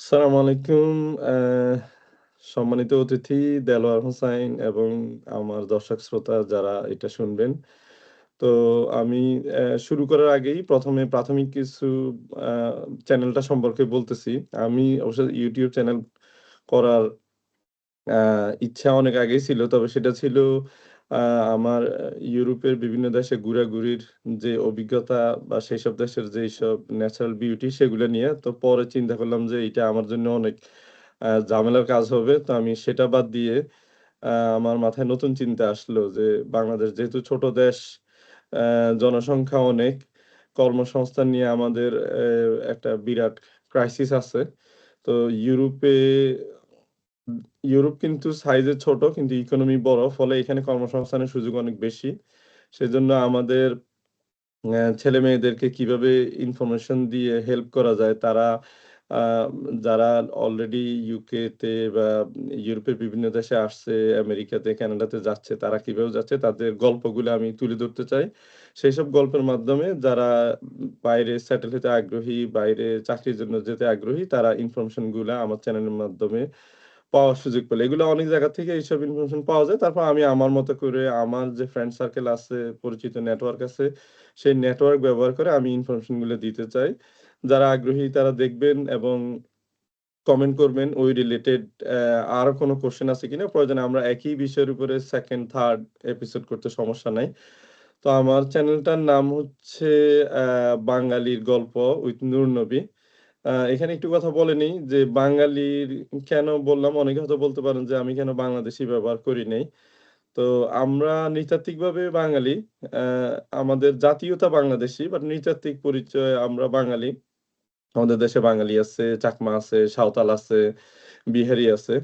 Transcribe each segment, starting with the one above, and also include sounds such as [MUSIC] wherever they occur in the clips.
আসসালামু আলাইকুম। অ্যা সম্মানিত অতিথি দেলোয়ার হোসাইন এবং আমার দর্শক শ্রোতা যারা এটা শুনবেন। তো আমি অ্যা শুরু করার আগেই প্রথমে প্রাথমিক কিছু আ চ্যানেলটা সম্পর্কে বলতেছি। আমি অবশ্য ইউটিউব চ্যানেল করার আ ইচ্ছা অনেক আগেই ছিল। তবে সেটা ছিল আমার ইউরোপের বিভিন্ন দেশে ঘোরাঘুরির যে অভিজ্ঞতা বা সেই সব দেশের যেইসব ন্যাচারাল বিউটি সেগুলো নিয়ে। তো পরে চিন্তা করলাম যে এটা আমার জন্য অনেক ঝামেলার কাজ হবে। তো আমি সেটা বাদ দিয়ে আমার মাথায় নতুন চিন্তা আসলো যে বাংলাদেশ যেহেতু ছোট দেশ, জনসংখ্যা অনেক, কর্মসংস্থান নিয়ে আমাদের একটা বিরাট ক্রাইসিস আছে। তো ইউরোপে ইউরোপ কিন্তু সাইজে ছোট কিন্তু ইকোনমি বড়। ফলে এখানে কর্মসংস্থানের সুযোগ অনেক বেশি। সেজন্য আমাদের অ্যা ছেলেমেয়েদেরকে কীভাবে ইনফরমেশন দিয়ে হেল্প করা যায় তারা যারা অলরেডি ইউকে তে বা ইউরোপের বিভিন্ন দেশে আসছে, আমেরিকাতে, কানাডাতে যাচ্ছে, তারা কীভাবে যাচ্ছে তাদের গল্পগুলো আমি তুলে ধরতে চাই। সেই সব গল্পের মাধ্যমে যারা বাইরে সেটেল হতে আগ্রহী, বাইরে চাকরির জন্য যেতে আগ্রহী তারা ইনফরমেশনগুলা আমার চ্যানেলের মাধ্যমে পাওয়ার সুযোগ পেলে এগুলো অনেক জায়গা থেকে এইসব ইনফরমেশন পাওয়া যায়। তারপর আমি আমার মতো করে আমার যে ফ্রেন্ড সার্কেল আছে, পরিচিত নেটওয়ার্ক আছে, সেই নেটওয়ার্ক ব্যবহার করে আমি ইনফরমেশনগুলো দিতে চাই। যারা আগ্রহী তারা দেখবেন এবং কমেন্ট করবেন ওই রিলেটেড আরও কোনো কোয়েশ্চেন আছে কিনা? প্রয়োজনে আমরা একই বিষয়ের উপরে 2nd, 3rd এপিসোড করতে সমস্যা নাই। তো আমার চ্যানেলটার নাম হচ্ছে বাঙালির গল্প উইথ নূর নবী। এখানে একটু কথা বলেনি যে বাঙালির কেন বললাম? অনেকে হয়তো বলতে পারেন যে আমি কেন বাংলাদেশি ব্যবহার করি নাই? তো আমরা নৃতাত্ত্বিক ভাবে বাঙালি। আমাদের জাতীয়তা বাংলাদেশি বা নৃতাত্ত্বিক পরিচয় আমরা বাঙালি। আমাদের দেশে বাঙালি আছে, চাকমা আছে, সাঁওতাল আছে, বিহারি আছে।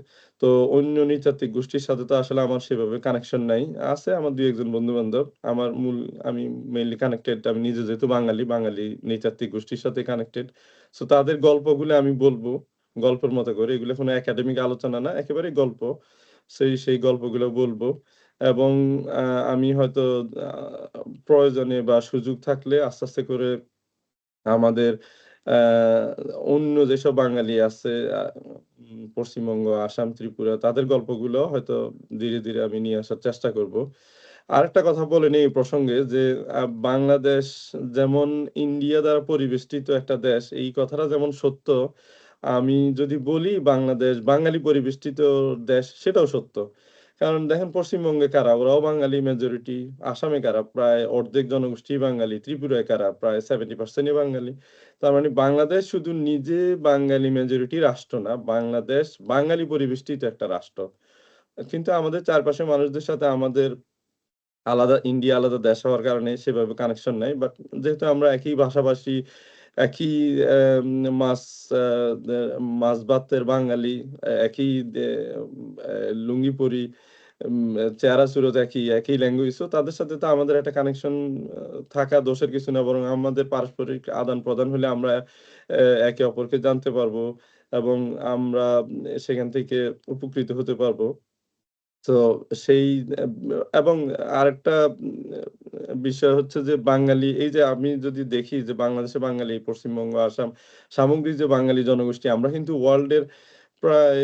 তো অন্য নৃতাত্ত্বিক গোষ্ঠীর সাথে তো আসলে আমার সেভাবে কানেকশন নাই। আছে আমার ২-১ জন বন্ধু-বান্ধব। আমার মূল আমি মেইনলি কানেক্টেড আমি নিজে যেহেতু বাঙালি, বাঙালি নৃতাত্ত্বিক গোষ্ঠীর সাথে কানেক্টেড। সো তাদের গল্পগুলো আমি বলব গল্পের মতো করে। এগুলো কোনো একাডেমিক আলোচনা না, একেবারেই গল্প। সেই, সেই গল্পগুলো বলব এবং আমি হয়তো প্রয়োজনে বা সুযোগ থাকলে আস্তে, আস্তে করে আমাদের অন্য যেসব বাঙালি আছে পশ্চিমবঙ্গ, আসাম, ত্রিপুরা তাদের গল্পগুলো হয়তো ধীরে, ধীরে আমি নিয়ে আসার চেষ্টা করব। আরেকটা কথা বলে নেই প্রসঙ্গে যে বাংলাদেশ যেমন ইন্ডিয়া দ্বারা পরিবেষ্টিত একটা দেশ, এই কথাটা যেমন সত্য, আমি যদি বলি বাংলাদেশ বাঙালি পরিবেষ্টিত দেশ সেটাও সত্য। কারণ দেখেন পশ্চিমবঙ্গে কারা? ওরাও বাঙালি মেজরিটি। আসামে কারা? প্রায় অর্ধেক জনগোষ্ঠী বাঙালি। ত্রিপুরায় কারা? প্রায় 70% ই বাঙালি। তার মানে বাংলাদেশ শুধু নিজে বাঙালি মেজরিটি রাষ্ট্র না। বাংলাদেশ বাঙালি পরিবেষ্টিত একটা রাষ্ট্র। কিন্তু আমাদের চারপাশের মানুষদের সাথে আমাদের আলাদা ইন্ডিয়া আলাদা দেশ হওয়ার কারণে সেভাবে কানেকশন নাই। বাট যেহেতু আমরা একই ভাষাভাষী, একই মাছ মাছ ভাতের বাঙালি, একই লুঙ্গি উম চেহারা সুরত একই, একই ল্যাঙ্গুয়েজ। সো তাদের সাথে তো আমাদের একটা কানেকশন থাকা দোষের কিছু না। বরং আমাদের পারস্পরিক আদান-প্রদান হলে আমরা একে অপরকে জানতে পারব এবং আমরা সেখান থেকে উপকৃত হতে পারব। তো সেই এবং আরেকটা বিষয় হচ্ছে যে বাঙালি এই যে আমি যদি দেখি যে বাংলাদেশে বাঙালি, পশ্চিমবঙ্গ, আসাম সামগ্রিক যে বাঙালি জনগোষ্ঠী আমরা কিন্তু ওয়ার্লডের প্রায়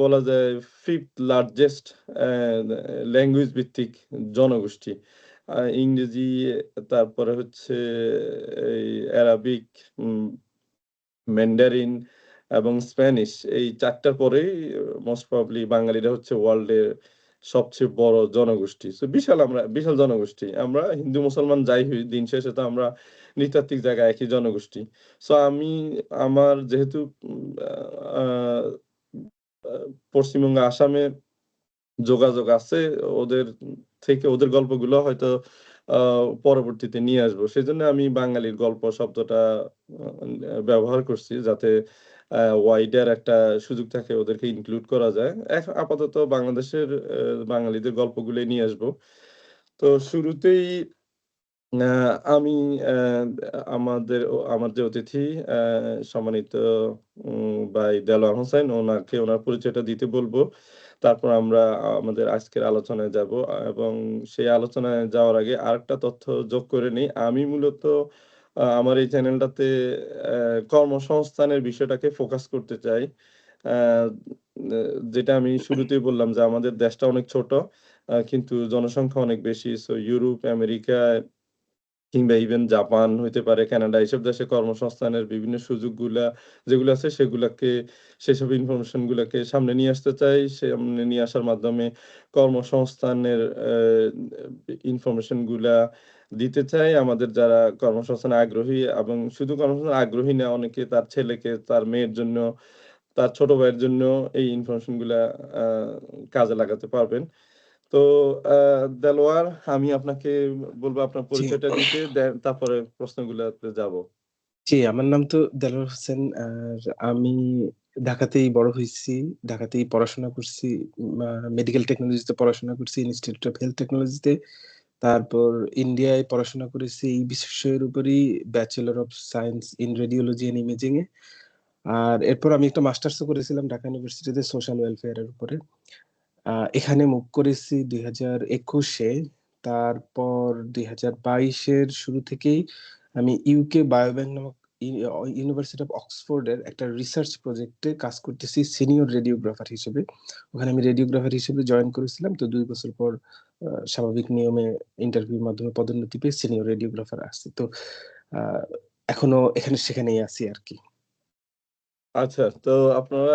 বলা যায় 5th লার্জেস্ট ল্যাঙ্গুয়েজ ভিত্তিক জনগোষ্ঠী। ইংরেজি তারপরে হচ্ছে এই অ্যারাবিক, ম্যান্ডারিন এবং স্প্যানিশ এই ৪ টার পরেই মোস্ট প্রবলি বাঙালিরা হচ্ছে ওয়ার্লডের সবচেয়ে বড় জনগোষ্ঠী। তো বিশাল আমরা বিশাল জনগোষ্ঠী। আমরা হিন্দু মুসলমান যাই হই, দিন শেষে তো আমরা নৃতাত্ত্বিক জায়গায় একই জনগোষ্ঠী। সো আমি আমার যেহেতু পশ্চিমবঙ্গ, আসামে যোগাযোগ আছে ওদের থেকে ওদের গল্পগুলো হয়তো পরবর্তীতে নিয়ে আসব। সেই জন্য আমি বাঙালির গল্প শব্দটা ব্যবহার করছি যাতে ওয়াইডার একটা সুযোগ থাকে ওদেরকে ইনক্লুড করা যায়। এখ, আপাতত বাংলাদেশের বাঙালিদের গল্পগুলোই নিয়ে আসব। তো শুরুতেই আমি আমাদের, আমার যে অতিথি সম্মানিত ভাই দেলোয়ার হোসাইন ওনাকে ওনার পরিচয়টা দিতে বলব তারপর আমরা, আমাদের আজকের আলোচনায় যাব এবং সেই আলোচনায় যাওয়ার আগে আরেকটা তথ্য যোগ করে নিই আমি মূলত আমার এই চ্যানেলটাতে কর্মসংস্থানের বিষয়টাকে ফোকাস করতে চাই। যেটা আমি শুরুতেই বললাম যে আমাদের দেশটা অনেক ছোট। কিন্তু জনসংখ্যা অনেক বেশি। সো ইউরোপ, আমেরিকা কিংবা ইভেন জাপান হইতে পারে, কানাডা এইসব দেশে কর্মসংস্থানের বিভিন্ন সুযোগগুলা যেগুলো আছে সেগুলাকে সেসব ইনফরমেশন গুলাকে সামনে নিয়ে আসতে চাই। সামনে নিয়ে আসার মাধ্যমে কর্মসংস্থানের অ্যা ইনফরমেশনগুলা দিতে চাই। আমাদের যারা কর্মসংস্থানে আগ্রহী এবং শুধু কর্মসংস্থানে আগ্রহী না অনেকে তার ছেলেকে, তার মেয়ের জন্য, তার ছোট ভাইয়ের জন্য এই ইনফরমেশনগুলা কাজে লাগাতে পারবেন। তো দেলোয়ার আমি আপনাকে বলব আপনার। পরিচয়টা দিতে তারপরে প্রশ্নগুলাতে যাব। জি, আমার নাম তো দেলোয়ার হোসেন। আর আমি ঢাকাতেই বড় হয়েছি ঢাকাতেই পড়াশোনা করছি। মেডিকেল টেকনোলজিতে পড়াশোনা করছি ইনস্টিটিউট অফ হেলথ টেকনোলজিতে। তারপর ইন্ডিয়ায় পড়াশোনা করেছি এই বিষয়ের উপরই bachelor of science in radiology and imaging এ। আর এরপর আমি একটা মাস্টার্সও করেছিলাম ঢাকা ইউনিভার্সিটিতে সোশ্যাল ওয়েলফেয়ারের উপরে। এখানে মুভ করেছি দুই হাজার একুশে তারপর ২০২২ এর শুরু থেকেই আমি ইউকে বায়োব্যাংক নামক ইউনিভার্সিটি অফ অক্সফোর্ড এর একটা রিসার্চ প্রজেক্টে কাজ করতেছি সিনিয়র রেডিওগ্রাফার হিসেবে। ওখানে আমি রেডিওগ্রাফার হিসেবে জয়েন করেছিলাম। তো দুই বছর পর স্বাভাবিক নিয়মে ইন্টারভিউর মাধ্যমে পদোন্নতি পেয়ে সিনিয়র রেডিওগ্রাফার আসছি। তো এখনও এখানে সেখানেই আছি আর কি আচ্ছা, তো আপনারা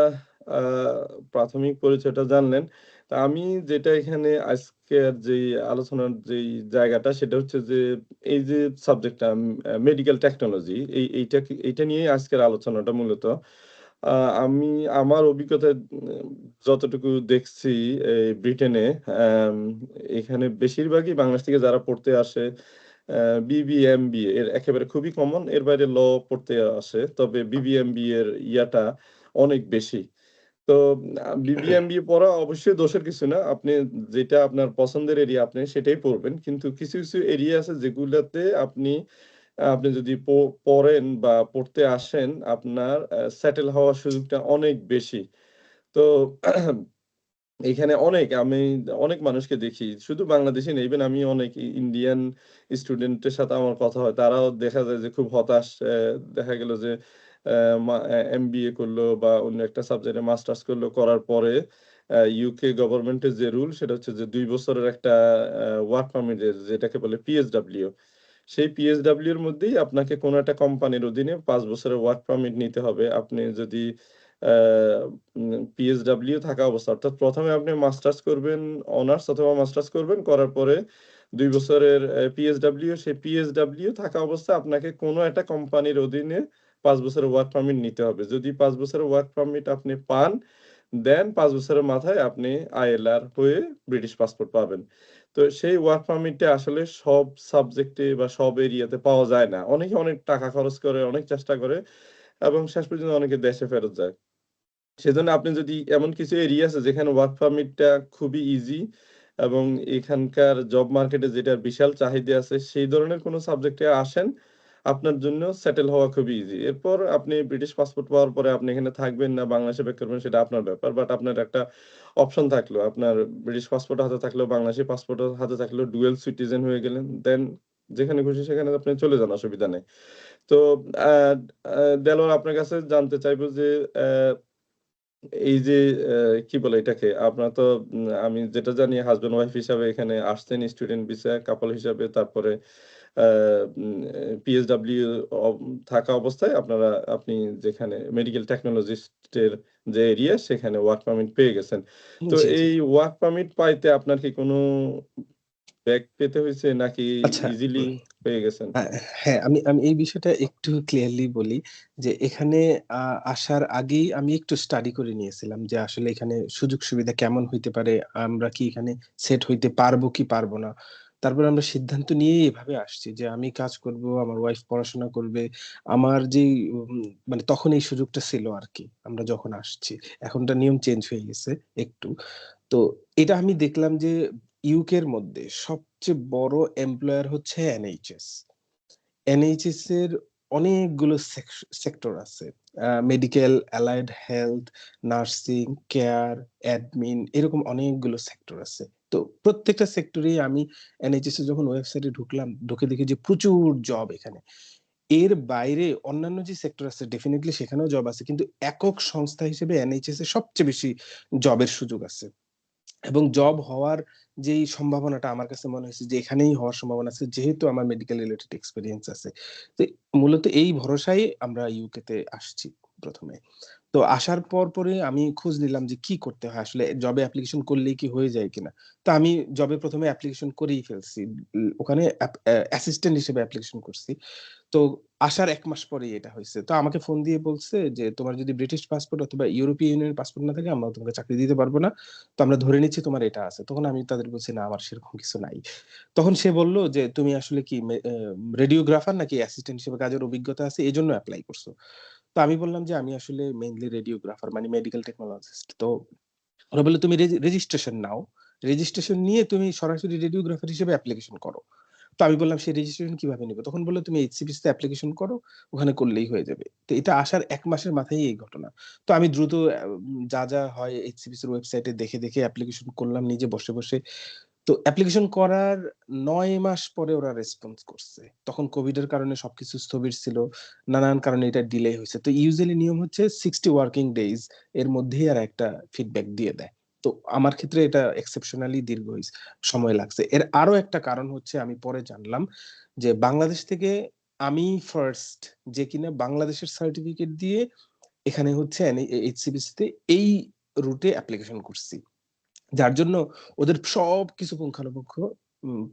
প্রাথমিক পরিচয়টা জানলেন। তো আমি যেটা এখানে আজকের যেই আলোচনার যেই জায়গাটা, সেটা হচ্ছে যে এই যে সাবজেক্টটা মেডিকেল টেকনোলজি এই, এইটা এইটা নিয়েই আজকের আলোচনাটা মূলত। আমি আমার অভিজ্ঞতায়, উম, যতটুকু দেখছি ব্রিটেনে এখানে বেশিরভাগই বাংলাদেশ থেকে যারা পড়তে আসে আ বিবিএমবিএ এর একেবারে খুবই কমন। এর বাইরে ল পড়তে আসে। তবে বিবিএমবিএ এর ইয়াটা অনেক বেশি। তো আ বিবিএমবিএ পড়া অবশ্যই দোষের কিছু না। আপনি যেটা আপনার পছন্দের এরিয়া আপনি সেটাই পড়বেন। কিন্তু কিছু, কিছু এরিয়া আছে যেগুলাতে আপনি আপনি যদি পড়েন বা পড়তে আসেন আপনার সেটেল হওয়ার সুযোগটা অনেক বেশি। তো এখানে অনেক আমি অনেক মানুষকে দেখি। শুধু বাংলাদেশী না ইভেন আমি অনেক ইন্ডিয়ান স্টুডেন্টের সাথে আমার কথা হয়। তারাও দেখা যায় যে খুব হতাশ। দেখা গেল যে অ্যা মা এ এমবিএ করল বা অন্য একটা সাবজেক্টে মাস্টার্স করল। করার পরে ইউকে গভর্নমেন্টের যে রুল সেটা হচ্ছে যে ২ বছরের একটা ওয়ার্ক পারমিটের যেটাকে বলে পিএসডব্লিউ। সেই পিএসডব্লিউ এর মধ্যেই আপনাকে কোন একটা কোম্পানির অধীনে পাঁচ বছরের ওয়ার্ক পারমিট নিতে হবে। আপনি যদি পিএসডব্লিউ থাকা অবস্থা অর্থাৎ প্রথমে আপনি মাস্টার্স করবেন, অনার্স অথবা মাস্টার্স করবেন। করার পরে দুই বছরের পিএসডব্লিউ সেই পিএসডব্লিউ থাকা অবস্থায় আপনাকে কোনো একটা কোম্পানির অধীনে ৫ বছরের ওয়ার্ক পারমিট নিতে হবে। যদি পাঁচ বছরের ওয়ার্ক পারমিট আপনি পান, দেন পাঁচ বছরের মাথায় আপনি আইএলআর হয়ে ব্রিটিশ পাসপোর্ট পাবেন। তো সেই ওয়ার্ক পারমিটটা আসলে সব সাবজেক্টে বা সব এরিয়াতে পাওয়া যায় না। অনেকে অনেক টাকা খরচ করে, অনেক চেষ্টা করে এবং শেষ পর্যন্ত অনেকে দেশে ফেরত যায়। সেজন্য আপনি যদি এমন কিছু এরিয়া আছে যেখানে ওয়ার্ক পারমিটটা খুবই ইজি এবং এখানকার জব মার্কেটে যেটা বিশাল চাহিদা আছে সেই ধরনের কোনো সাবজেক্টে আসেন, আপনার জন্য সেটেল হওয়া খুবই ইজি। এরপর আপনি ব্রিটিশ পাসপোর্ট পাওয়ার পরে আপনি এখানে থাকবেন না, বাংলাদেশে ব্যাক করবেন, সেটা আপনার ব্যাপার। বাট আপনার একটা অপশন থাকল। আপনার ব্রিটিশ পাসপোর্ট হাতে থাকলেও বাংলাদেশী পাসপোর্ট হাতে থাকলেও ডুয়েল সিটিজেন হয়ে গেলেন। দেন যেখানে খুশি সেখানে আপনি চলে যান, অসুবিধা নেই। তো দেলোয়ার আপনার কাছে জানতে চাইব যে এই যে কি বলে এটাকে? আপনার তো আমি যেটা জানি হাসব্যান্ড ওয়াইফ হিসাবে এখানে আসছেন স্টুডেন্ট ভিসায় কাপল হিসাবে। তারপরে পিএসডব্লিউ থাকা অবস্থায় আপনারা আপনি যেখানে মেডিকেল টেকনোলজিস্ট এর যে এরিয়া সেখানে ওয়ার্ক পারমিট পেয়ে গেছেন। তো। এই ওয়ার্ক পারমিট পাইতে আপনার কি কোন ব্যাক পেতে হইছে নাকি আচ্ছা, ইজিলি পেয়ে গেছেন? হ্যাঁ, আমি আমি এই বিষয়টা একটু ক্লিয়ারলি বলি যে এখানে আসার আগেই আমি একটু স্টাডি করে নিয়েছিলাম যে আসলে এখানে সুযোগ সুবিধা কেমন হইতে পারে? আমরা কি এখানে সেট হইতে পারব কি পারব না? তারপরে আমরা সিদ্ধান্ত নিয়েই এভাবে আসছি যে আমি কাজ করব, আমার ওয়াইফ পড়াশোনা করবে। আমার যে মানে তখন এই সুযোগটা ছিল আরকি। আমরা যখন আসছি। এখনটা নিয়ম চেঞ্জ হয়ে গেছে একটু। তো এটা আমি দেখলাম যে ইউকের মধ্যে সবচেয়ে বড় এমপ্লয়ার হচ্ছে এনএইচএস। এনএইচএস এর অনেকগুলো সেক্টর আছে। Medical, allied health, nursing, care, admin এরকম অনেকগুলো সেক্টর আছে। তো প্রত্যেকটা সেক্টরেই আমি এনএইচএস যখন ওয়েবসাইটে ঢুকলাম, ঢুকে দেখি যে প্রচুর জব এখানে। এর বাইরে অন্যান্য যে সেক্টর আছে ডেফিনেটলি সেখানেও জব আছে। কিন্তু একক সংস্থা হিসেবে এনএইচএস এ সবচেয়ে বেশি জবের সুযোগ আছে। এবং জব হওয়ার যেই সম্ভাবনাটা আমার কাছে মনে হয়েছে যে এখানেই হওয়ার সম্ভাবনা আছে যেহেতু আমার মেডিকেল রিলেটেড এক্সপেরিয়েন্স আছে। তো মূলত এই ভরসায় আমরা ইউকে তে আসছি ১ম এ। তো আসার পর পরে আমি খোঁজ নিলাম যে কি করতে হয় আসলে জবে অ্যাপ্লিকেশন করলেই কি হয়ে যায় কিনা? তো আমি জবে প্রথমে অ্যাপ্লিকেশন করেই ফেলছি। ওখানে অ্যাসিস্ট্যান্ট হিসেবে অ্যাপ্লিকেশন করছি। তো আসার ১ মাস পরেই এটা হইছে। তো আমাকে ফোন দিয়ে বলছে যে, "তোমার যদি ব্রিটিশ পাসপোর্ট অথবা ইউরোপীয় ইউনিয়নের পাসপোর্ট না থাকে আমরা তোমাকে চাকরি দিতে পারব না। তো আমরা ধরে নিচ্ছি তোমার এটা আছে।" তখন আমি তাদের বলছি, "না আমার সেরকম কিছু নাই।" তখন সে বলল যে, "তুমি আসলে কি রেডিওগ্রাফার নাকি অ্যাসিস্ট্যান্ট হিসেবে কাজের অভিজ্ঞতা আছে এজন্য অ্যাপ্লাই করছ?" তো আমি বললাম যে, "আমি আসলে মেইনলি রেডিওগ্রাফার মানে মেডিকেল টেকনোলজিস্ট।" তো ওরা বলল, "তুমি রেজি রেজিস্ট্রেশন নাও। রেজিস্ট্রেশন নিয়ে তুমি সরাসরি রেডিওগ্রাফার হিসেবে অ্যাপ্লিকেশন করো।" তো আমি বললাম, "সেই রেজিস্ট্রেশন কীভাবে নিব?" তখন বলল, "তুমি এইচসিবিসি তে অ্যাপ্লিকেশন করো। ওখানে করলেই হয়ে যাবে।" তো এটা আসার এক মাসের মাথায়ই এই ঘটনা। তো আমি দ্রুত যা, যা হয় এইচসিবিসির ওয়েবসাইটে দেখে, দেখে অ্যাপ্লিকেশন করলাম নিজে বসে, বসে। তো অ্যাপ্লিকেশন করার নয় মাস পরে ওরা রেসপন্স করছে। তখন কোভিড এর কারণে সবকিছু স্থবির ছিল। নানান কারণে এটা ডিলে হয়েছে তো ইউজুয়ালি নিয়ম হচ্ছে 60 ওয়ার্কিং ডেইজ এর মধ্যেই এরা একটা ফিডব্যাক দিয়ে দেয়। তো আমার ক্ষেত্রে এটা এক্সেপশনালি দীর্ঘ সময় লাগছে। এর আরও একটা কারণ হচ্ছে আমি পরে জানলাম যে বাংলাদেশ থেকে আমি ফার্স্ট যে কিনা বাংলাদেশের সার্টিফিকেট দিয়ে এখানে হচ্ছে এন এইচসিবিসি তে এই রুটে অ্যাপ্লিকেশন করছি। যার জন্য ওদের সবকিছু পুঙ্খানুপুঙ্খ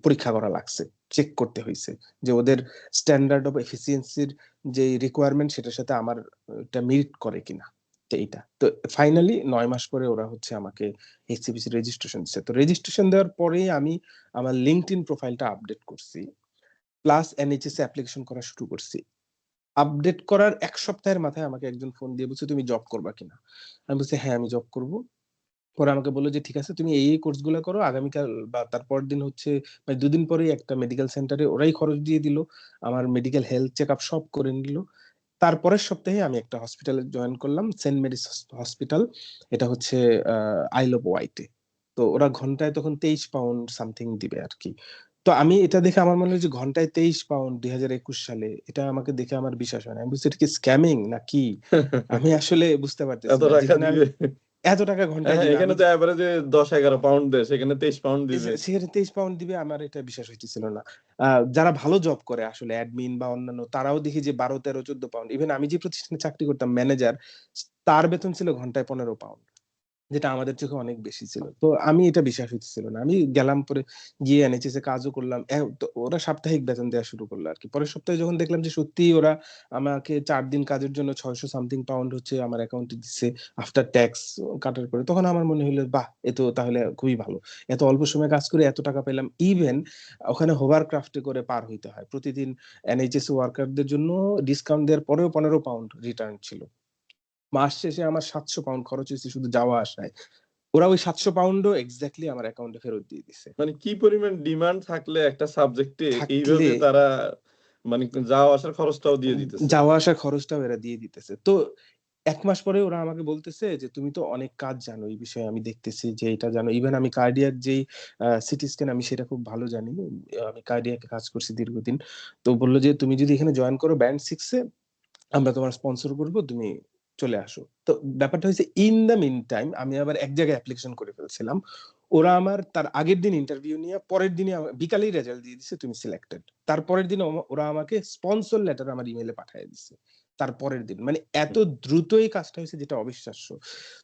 পরীক্ষা করা লাগছে। চেক করতে হয়েছে যে ওদের স্ট্যান্ডার্ড অফ এফিসিয়েন্সির যে রিকোয়ারমেন্ট সেটার সাথে আমার এটা মিট করে কিনা। তো এইটা। তো ফাইনালি ৯ মাস পরে ওরা হচ্ছে আমাকে এইচসিবিসি রেজিস্ট্রেশন দিছে। তো রেজিস্ট্রেশন দেওয়ার পরেই আমি আমার LinkedIn প্রোফাইলটা আপডেট করছি। প্লাস এনএইচএস অ্যাপ্লিকেশন করা শুরু করছি। আপডেট করার ১ সপ্তাহের মাথায় আমাকে একজন ফোন দিয়ে বলছে, "তুমি জব করবা কিনা?" আমি বলছি, "হ্যাঁ, আমি জব করব।" পরে আমাকে বলল যে, "ঠিক আছে তুমি এই, এই কোর্সগুলা করো। আগামীকাল বা তার পরের দিন হচ্ছে মানে ২ দিন পরেই একটা মেডিকেল সেন্টারে ওরাই খরচ দিয়ে দিল। আমার মেডিকেল হেলথ চেকআপ সব করে নিল। তারপরের সপ্তাহে আমি একটা হসপিটালে জয়েন করলাম। Saint Mary's hospital. এটা হচ্ছে আইল অফ ওয়াইট। তো ওরা ঘন্টায় তখন ২৩ পাউন্ড সামথিং দিবে আর কি তো আমি এটা দেখে আমার মনে হয় যে ঘন্টায় ২৩ পাউন্ড ২০২১ সালে এটা আমাকে দেখে আমার বিশ্বাস হয় না। আমি বলছি, "এটা কি স্ক্যামিং নাকি?" আমি আসলে বুঝতে পারতেছি এত টাকা ঘন্টায় হ্যাঁ। এখানে তো এভারেজে দশ এগারো পাউন্ড দেয়। সেখানে ২৩ পাউন্ড দিবে। সেখানে ২৩ পাউন্ড দিবে আমার এটা বিশ্বাস হইতেছিল না। যারা ভালো জব করে আসলে অ্যাডমিন বা অন্যান্য তারাও দেখি যে ১২, ১৩, ১৪ পাউন্ড। ইভেন আমি যে প্রতিষ্ঠানে চাকরি করতাম ম্যানেজার তার বেতন ছিল ঘন্টায় ১৫ পাউন্ড। যেটা আমাদের চোখে অনেক বেশি ছিল। তো আমি এটা বিশ্বাস হইতেছিল না। আমি গেলাম পরে গিয়ে এনএইচএস এ কাজও করলাম। ওরা সাপ্তাহিক বেতন দেওয়া শুরু করল আর কি পরের সপ্তাহে যখন দেখলাম যে সত্যিই ওরা আমাকে চার দিন কাজের জন্য ৬০০ সামথিং পাউন্ড হচ্ছে আমার অ্যাকাউন্টে দিচ্ছে আফটার ট্যাক্স কাটার পরে। তখন আমার মনে হইল, বাহ! এ তো তাহলে খুবই ভালো। এত অল্প সময় কাজ করে এত টাকা পেলাম। ইভেন ওখানে হোভারক্রাফট এ করে পার হইতে হয়। প্রতিদিন এনএইচএস ওয়ার্কারদের জন্য ডিসকাউন্ট দেওয়ার পরেও ১৫ পাউন্ড রিটার্ন ছিল। মাস শেষে আমার ৭০০ পাউন্ড খরচ হয়েছে শুধু যাওয়া আসায়। ওরা ওই ৭০০ পাউন্ডও এক্সাক্টলি আমার অ্যাকাউন্টে ফেরত দিয়ে দিছে। মানে কি পরিমাণ ডিমান্ড থাকলে একটা সাবজেক্টে এইভাবে তারা মানে যাওয়া আসার খরচটাও দিয়ে দিতেছে। যাওয়া আসার খরচটাও এরা দিয়ে দিতেছে। তো ১ মাস পরে ওরা আমাকে বলতেছে যে, "তুমি তো অনেক কাজ জানো এই বিষয়ে আমি দেখতেছি যে এটা জানো।" ইভেন আমি কার্ডিয়াক যেই সিটি স্ক্যান আমি সেটা খুব ভালো জানি। আমি কার্ডিয়াক কাজ করছি দীর্ঘদিন। তো বলল যে, "তুমি যদি এখানে জয়েন করো ব্যান্ড 6 এ আমরা তোমার স্পন্সর করব। তুমি চলে আসো।" তো ব্যাপারটা হইছে ইন দ্য মিন টাইম আমি আবার এক জায়গায় অ্যাপ্লিকেশন করে ফেলছিলাম। ওরা আমার তার আগের দিন ইন্টারভিউ নিয়ে পরের আমা বিকালেই রেজাল্ট দিয়ে দিছে তুমি সিলেক্টেড। তার পরের দিন ওরা আমাকে স্পন্সর লেটার আমার ইমেইলে পাঠায় দিছে। তার পরের দিন। মানে এত হুম। দ্রুত এই কাজটা হয়েছে যেটা অবিশ্বাস্য।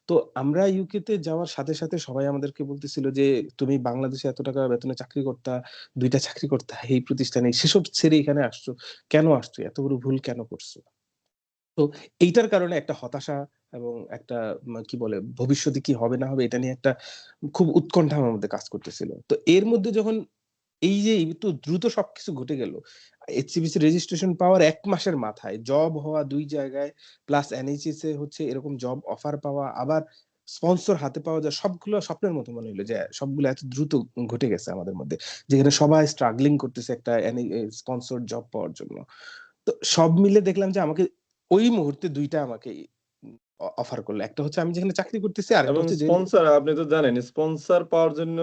তো আমরা ইউকে তে যাওয়ার সাথে, সাথে সবাই আমাদেরকে বলতেছিল যে, "তুমি বাংলাদেশে এত টাকা বেতনে চাকরি করতা, দুইটা চাকরি করতা এই প্রতিষ্ঠানে। সেসব ছেড়ে এখানে আসছো। কেন আসছো? এত বড় ভুল কেন করছ?" তো এইটার কারণে একটা হতাশা এবং একটা কি বলে, ভবিষ্যতে কি হবে না হবে এটা নিয়ে একটা খুব উৎকণ্ঠা আমার মধ্যে কাজ করতেছিল। তো এর মধ্যে যখন এই যে এত দ্রুত সবকিছু ঘটে গেল। এইচসিবিসি রেজিস্ট্রেশন পাওয়ার এক মাসের মাথায় জব হওয়া দুই জায়গায় প্লাস এনএইচএস এ হচ্ছে এরকম জব অফার পাওয়া, আবার স্পন্সর হাতে পাওয়া যায় সবগুলো স্বপ্নের মতো মনে হইল যে সবগুলো এত দ্রুত ঘটে গেছে আমাদের মধ্যে। যেখানে সবাই স্ট্রাগলিং করতেছে একটা স্পন্সর জব পাওয়ার জন্য। তো সব মিলে দেখলাম যে আমাকে ওই মুহূর্তে দুইটা আমাকে অফার করল। একটা হচ্ছে আমি যেখানে চাকরি করতেছি, এবং হচ্ছে স্পন্সর আপনি তো জানেন স্পন্সর পাওয়ার জন্য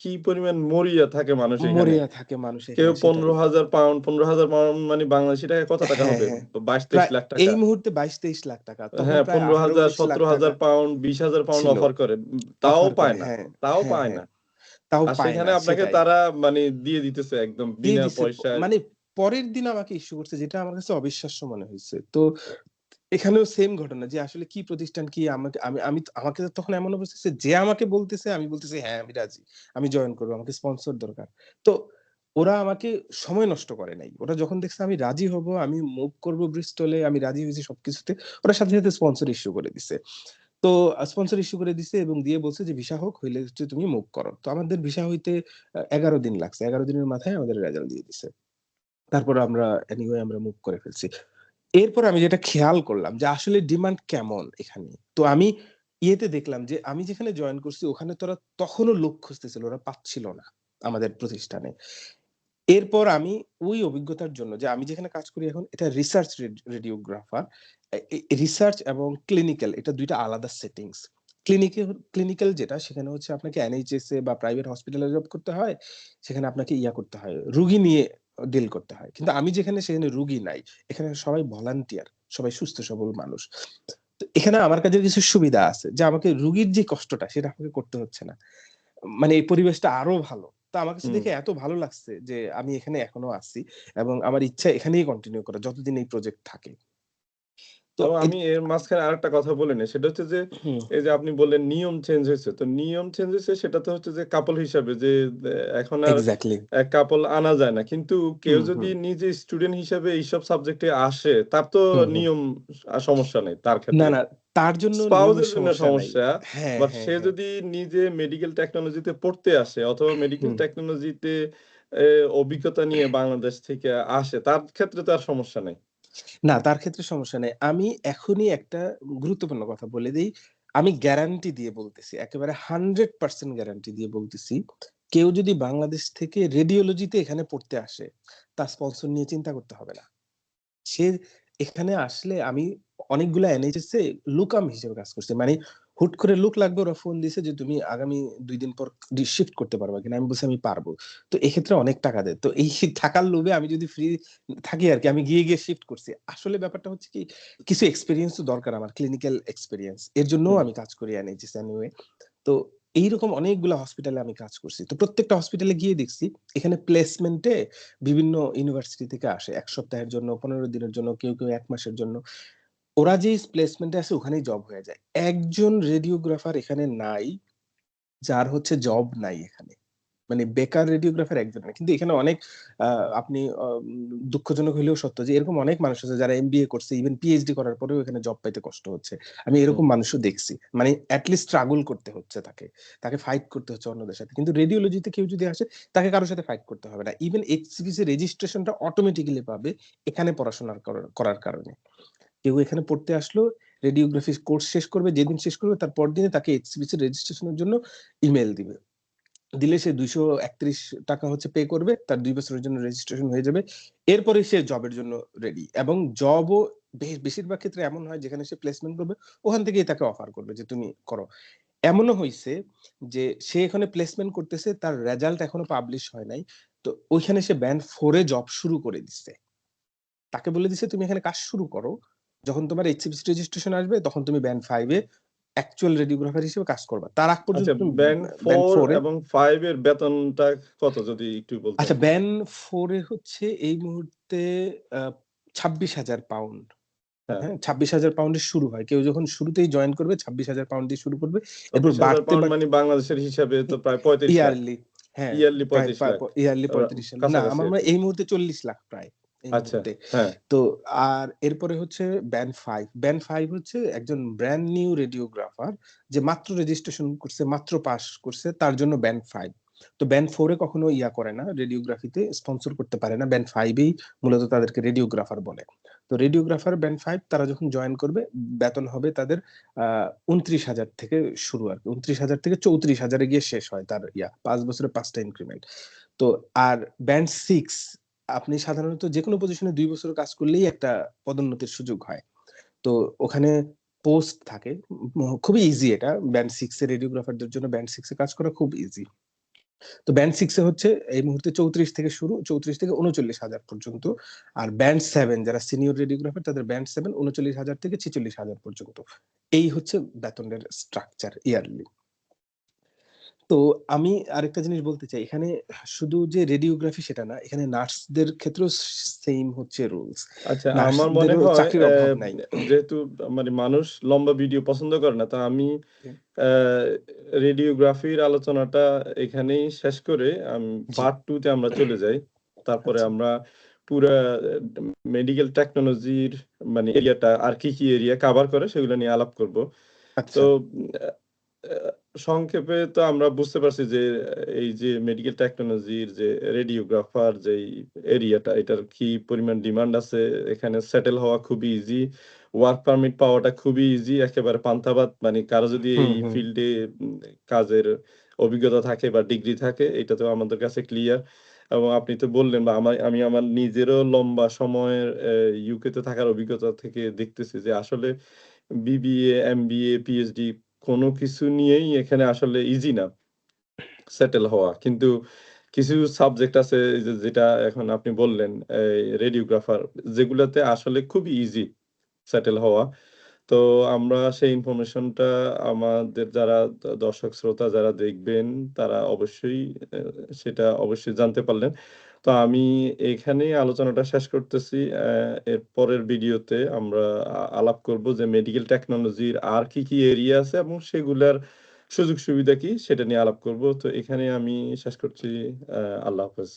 কি পরিমাণ মরিয়া থাকে মানুষ। মরিয়া থাকে মানুষ কেউ সেটাই। ১৫,০০০ পাউন্ড, ১৫,০০০ পাউন্ড মানে বাংলাদেশী টাকায় কত টাকা হ্যাঁ, হবে? হ্যাঁ। ২২-২৩ প্রায় লাখ এই মুহূর্তে ২২-২৩ লাখ টাকা। হ্যাঁ, প্রায় ১৫,০০০, ১৮-১৯ লাখ ১৭,০০০ টাকা পাউন্ড, ২০,০০০ পাউন্ড অফার করে। তাও পায় না। হ্যাঁ, তাও পায়। না। তাও আর পায় সেখানে আপনাকে তারা মানে দিয়ে দিতেছে একদম বিনা পয়সায়। মানে পরের দিন আমাকে ইস্যু করছে যেটা আমার কাছে অবিশ্বাস্য মনে হইছে। তো এখানেও সেম ঘটনা যে আসলে কি প্রতিষ্ঠান কি আমাকে আমি আমি আমাকে তখন এমন অবস্থা যে আমাকে বলতেছে আমি বলতেছি, "হ্যাঁ, আমি রাজি। আমি জয়েন করব আমাকে স্পন্সর দরকার।" তো ওরা আমাকে সময় নষ্ট করে নাই। ওরা যখন দেখছে আমি রাজি হব, আমি মুভ করব ব্রিস্টলে, আমি রাজি হয়েছি সবকিছুতে। ওরা সাথে, সাথে স্পন্সর ইস্যু করে দিছে। তো স্পন্সর ইস্যু করে দিছে এবং দিয়ে বলছে যে, "ভিসা হোক, হইলে তুমি মুভ করো।" তো আমাদের ভিসা হইতে এগারো দিন লাগছে। ১১ দিনের মাথায় আমাদের রেজাল্ট দিয়ে দিছে। তারপর আমরা এনিওয়ে আমরা মুভ করে ফেলছি। এরপর আমি যেটা খেয়াল করলাম যে আসলে ডিমান্ড কেমন এখানে। তো আমি ইয়েতে দেখলাম যে আমি যেখানে জয়েন করছি ওখানে তো ওরা তখনও লোক খুঁজতেছিল। ওরা পাচ্ছিল না আমাদের প্রতিষ্ঠানে। এরপর আমি ওই অভিজ্ঞতার জন্য যে আমি যেখানে কাজ করি এখন এটা রিসার্চ রেডিওগ্রাফার। রিসার্চ এবং ক্লিনিক্যাল এটা দুইটা আলাদা সেটিংস। ক্লিনিকে ক্লিনিক্যাল যেটা সেখানে হচ্ছে আপনাকে এনএইচএস এ বা প্রাইভেট হসপিটালে জব করতে হয়। সেখানে আপনাকে ইয়া করতে হয়, রুগী নিয়ে ডিল করতে হয়। কিন্তু আমি যেখানে সেখানে রুগী নাই। এখানে সবাই ভলান্টিয়ার, সবাই সুস্থ সবল মানুষ। এখানে আমার কাছে কিছু সুবিধা আছে যে আমাকে রুগীর যে কষ্টটা সেটা আমাকে করতে হচ্ছে না। মানে এই পরিবেশটা আরও ভালো। তো আমার কাছে দেখে এত ভালো লাগছে যে আমি এখানে এখনও আছি এবং আমার ইচ্ছা এখানেই কন্টিনিউ করা যতদিন এই প্রজেক্ট থাকে। তো আমি এর মাঝখানে আরেকটা কথা বলে নেই। সেটা হচ্ছে যে এই যে আপনি বললেন নিয়ম চেঞ্জ হয়েছে। তো নিয়ম চেঞ্জ হয়েছে সেটা তো হচ্ছে যে কাপল হিসাবে যে এখন আর এক্সাক্টলি। এ কাপল আনা যায় না। কিন্তু কেউ যদি নিজে স্টুডেন্ট হিসাবে এইসব সাবজেক্টে আসে তার তো। নিয়ম সমস্যা নেই তার ক্ষেত্রে। না তার জন্য জন্য সমস্যা নাই। হ্যাঁ, বাট হ্যাঁ, সে হ্যাঁ। যদি নিজে মেডিকেল টেকনোলজিতে পড়তে আসে অথবা মেডিকেল। টেকনোলজিতে অভিজ্ঞতা নিয়ে [COUGHS] বাংলাদেশ থেকে আসে তার ক্ষেত্রে তো আর সমস্যা নেই। না, তার ক্ষেত্রে সমস্যা নেই আমি এখনই একটা গুরুত্বপূর্ণ কথা বলে দিই আমি গ্যারান্টি দিয়ে বলতেছি। একেবারে 100% গ্যারান্টি দিয়ে বলতেছি। কেউ যদি বাংলাদেশ থেকে রেডিওলজিতে এখানে পড়তে আসে, তার স্পন্সর নিয়ে চিন্তা করতে হবে না। সে এখানে আসলে আমি অনেকগুলা এনএইচএস এ লুকাম হিসেবে কাজ করছি। মানে হুট করে লোক লাগবে ওরা ফোন দিছে যে, "তুমি আগামী দুই দিন পর শিফট করতে পারবা কিনা?" আমি বলছি, "আমি পারব তো এক্ষেত্রে অনেক টাকা দেয়। তো এই [LAUGHS] থাকার লোভে আমি যদি ফ্রি থাকি আর কি আমি গিয়ে, গিয়ে শিফট করছি। আসলে ব্যাপারটা হচ্ছে কি কিছু এক্সপিরিয়েন্স তো দরকার আমার ক্লিনিক্যাল এক্সপিরিয়েন্স এর জন্যও আমি কাজ করি এনএইচএস এনিওয়ে। তো এইরকম অনেকগুলো হসপিটালে আমি কাজ করছি। তো প্রত্যেকটা হসপিটালে গিয়ে দেখছি এখানে প্লেসমেন্টে বিভিন্ন ইউনিভার্সিটি থেকে আসে। এক সপ্তাহের জন্য, ১৫ দিনের জন্য, কেউ, কেউ এক মাসের জন্য। ওরা যেই প্লেসমেন্টে আসে ওখানেই জব হয়ে যায়। একজন রেডিওগ্রাফার এখানে নাই, যার হচ্ছে জব নাই এখানে। মানে বেকার রেডিওগ্রাফার একজন নাই। কিন্তু এখানে অনেক আপনি দুঃখজনক হলেও সত্য যে এরকম অনেক মানুষ আছে যারা এমবিএ করছে, ইভেন পিএইচডি করার পরেও এখানে জব পাইতে কষ্ট হচ্ছে। আমি এরকম মানুষও দেখছি। মানে অ্যাটলিস্ট স্ট্রাগল করতে হচ্ছে তাকে। তাকে ফাইট করতে হচ্ছে অন্যদের সাথে। কিন্তু রেডিওলজিতে কেউ যদি আসে তাকে কারও সাথে ফাইট করতে হবে না। ইভেন এইচসিপিসি রেজিস্ট্রেশনটা অটোমেটিক্যালি পাবে এখানে পড়াশোনার কর করার কারণে। কেউ এখানে পড়তে আসলো, রেডিওগ্রাফি কোর্স শেষ করবে, যেদিন শেষ করবে তার পরদিনে তাকে এইচসিপিসি রেজিস্ট্রেশনের জন্য ইমেল দিবে। দিলে সে ৳২৩১ হচ্ছে পে করবে। তার দুই বছরের জন্য রেজিস্ট্রেশন হয়ে যাবে। এরপরে সে জবের জন্য রেডি। এবং জবও বেশিরভাগ ক্ষেত্রে এমন হয় যেখানে সে প্লেসমেন্ট করবে ওখান থেকেই তাকে অফার করবে যে তুমি করো। এমনও হয়েছে যে সে এখানে প্লেসমেন্ট করতেছে তার রেজাল্ট এখনও পাবলিশ হয় নাই। তো ওইখানে সে ব্যান্ড ফোরে জব শুরু করে দিছে। তাকে বলে দিছে তুমি এখানে কাজ শুরু করো। যখন তোমার এইচসিপিসি রেজিস্ট্রেশন আসবে তখন তুমি ব্যান্ড 5 এ অ্যাকচুয়াল রেডিওগ্রাফার হিসেবে কাজ করবা। তার আগ পর্যন্ত আচ্ছা ব্যান্ড ব্যান্ড 4 4 এবং 5 এর বেতনটা কত যদি একটু বলতেন? আচ্ছা ব্যান্ড 4 এ হচ্ছে এই মুহূর্তে আ ২৬,০০০ পাউন্ড। হ্যাঁ। হ্যাঁ? ২৬,০০০ পাউন্ডে শুরু হয়। কেউ যখন শুরুতেই জয়েন করবে ২৬,০০০ পাউন্ড দিয়ে শুরু করবে। এরপর বাড়তে, মানে বাংলাদেশের হিসাবে তো প্রায় ৩৫ ইয়ারলি হ্যাঁ, ইয়ারলি প্রায় ৩৫ লাখ। ইয়ারলি রা ৩৫ না আমার মনে এই মুহূর্তে ৪০ লাখ প্রায় এই আচ্ছা, মুহূর্তে। হ্যাঁ। তো আর এরপরে হচ্ছে ব্যান্ড 5 ব্যান্ড 5 হচ্ছে একজন ব্র্যান্ড নিউ রেডিওগ্রাফার যে মাত্র রেজিস্ট্রেশন করছে, মাত্র পাস করছে তার জন্য ব্যান্ড 5 তো ব্যান্ড 4 এ কখনো ইয়া করে না রেডিওগ্রাফিতে স্পন্সর করতে পারে না। ব্যান্ড 5 এই মূলত তাদেরকে রেডিওগ্রাফার বলে। তো রেডিওগ্রাফার ব্যান্ড ফাইভ তারা যখন জয়েন করবে বেতন হবে তাদের আ ২৯,০০০ থেকে শুরু আরকি। ২৯,০০০ থেকে চৌত্রিশ হাজারে গিয়ে শেষ হয় তার ইয়া পাঁচ বছরে পাঁচটা ইনক্রিমেন্ট। তো আর ব্যান্ড 6 আপনি সাধারণত যেকোনো পজিশনে দুই বছর কাজ করলেই একটা পদোন্নতির সুযোগ হয়। তো ওখানে পোস্ট থাকে। খুবই ইজি এটা। ব্যান্ড 6 এর রেডিওগ্রাফারদের জন্য ব্যান্ড 6 এ কাজ করা খুব ইজি। তো ব্যান্ড 6 এ হচ্ছে এই মুহূর্তে 34 থেকে শুরু 34 থেকে 39,000 পর্যন্ত। আর ব্যান্ড সেভেন যারা সিনিয়র রেডিওগ্রাফার তাদের ব্যান্ড 7 39,000 থেকে 46,000 পর্যন্ত। এই হচ্ছে বেতনের স্ট্রাকচার ইয়ারলি। তো আমি আরেকটা জিনিস বলতে চাই। এখানে শুধু যে রেডিওগ্রাফি সেটা না। এখানে নার্সদের ক্ষেত্রেও স সেইম হচ্ছে রুলস। আচ্ছা আমার মনে হয় চাকরির অভাব নাই। যেহেতু মানে মানুষ লম্বা ভিডিও পছন্দ করে না। তো আমি রেডিওগ্রাফির আলোচনাটা এখানেই শেষ করে। পার্ট 2 তে আমরা চলে যাই। তারপরে আচ্ছা। আমরা পুরা মেডিকেল টেকনোলজির মানে এরিয়াটা আর কি, কি এরিয়া কভার করে সেগুলো নিয়ে আলাপ করব। তো আচ্ছা। অ্যা সংক্ষেপে তো আমরা বুঝতে পারছি যে এই যে মেডিকেল টেকনোলজির যে রেডিওগ্রাফার যে এরিয়াটা এটার কি পরিমাণ ডিমান্ড আছে। এখানে সেটেল হওয়া খুবই ইজি। ওয়ার্ক পারমিট পাওয়াটা খুবই ইজি। একেবারে পান্তাভাত মানে কারও যদি এই ফিল্ডে কাজের অভিজ্ঞতা থাকে বা ডিগ্রি থাকে এটা তো আমাদের কাছে ক্লিয়ার। এবং আপনি তো বললেন বা আমা আমি আমার নিজেরও লম্বা সময়ের অ্যা ইউকে তে থাকার অভিজ্ঞতা থেকে দেখতেছি যে আসলে বিবিএ, এমবিএ, পিএইচডি কোন কিছু নিয়েই এখানে আসলে ইজি না সেটেল হওয়া। কিন্তু কিছু সাবজেক্ট আছে যেটা এখন আপনি বললেন রেডিওগ্রাফার যেগুলাতে আসলে খুবই ইজি সেটেল হওয়া। তো আমরা সেই ইনফরমেশনটা আমাদের যারা দর্শক, শ্রোতা যারা দেখবেন, তারা অবশ্যই সেটা অবশ্যই জানতে পারলেন। তো আমি এখানেই আলোচনাটা শেষ করতেছি। এর পরের ভিডিওতে আমরা আলাপ করব যে মেডিকেল টেকনোলজির আর কি, কি এরিয়া আছে এবং সেগুলার সুযোগ সুবিধা কি সেটা নিয়ে আলাপ করব। তো এখানে আমি শেষ করছি। আল্লাহ হাফেজ।